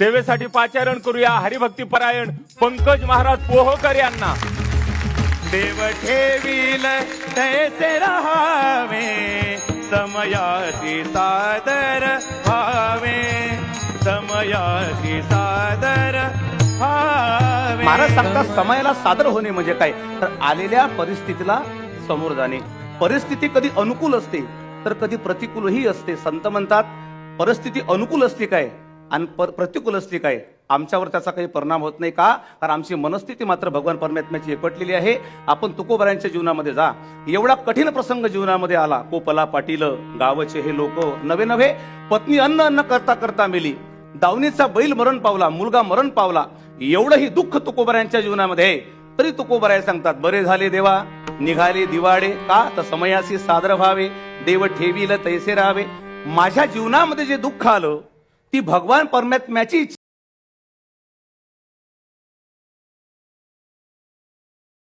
सेवेसाठी पाचारण करूया हरिभक्ती परायण. पंकज महाराज पोहोकर यांना. देव ठेवील तैसे राहावे समयाची सादर व्हावे. समयाची सादर व्हावे. महाराज सांगतात समयाला सादर होणे म्हणजे काय? तर आलेल्या परिस्थितीला समोर जाणे. परिस्थिती कधी अनुकूल असते तर कधी प्रतिकूलही असते. संत म्हणतात परिस्थिती अनुकूल असते काय? आणि पर- प्रतिकूल असली काय? आमच्यावर त्याचा काही परिणाम होत नाही का? कारण आमची मनस्थिती मात्र भगवान परमात्म्याची एकवटलेली आहे. आपण तुकोबऱ्यांच्या जीवनामध्ये जा. एवढा कठीण प्रसंग जीवनामध्ये आला. कोपला पाटील गावचे हे लोक नवे नवे पत्नी अन्न अन्न करता करता मेली. दावणीचा बैल मरण पावला मुलगा मरण पावला. एवढंही दुःख तुकोबऱ्यांच्या जीवनामध्ये आहे. तरी तुकोबराय सांगतात बरे झाले देवा. निघाले दिवाडे का? तर समयाशी सादर व्हावे. देव ठेवील तैसे राहावे. माझ्या जीवनामध्ये जे दुःख आलं ती भगवान परमात्म्याची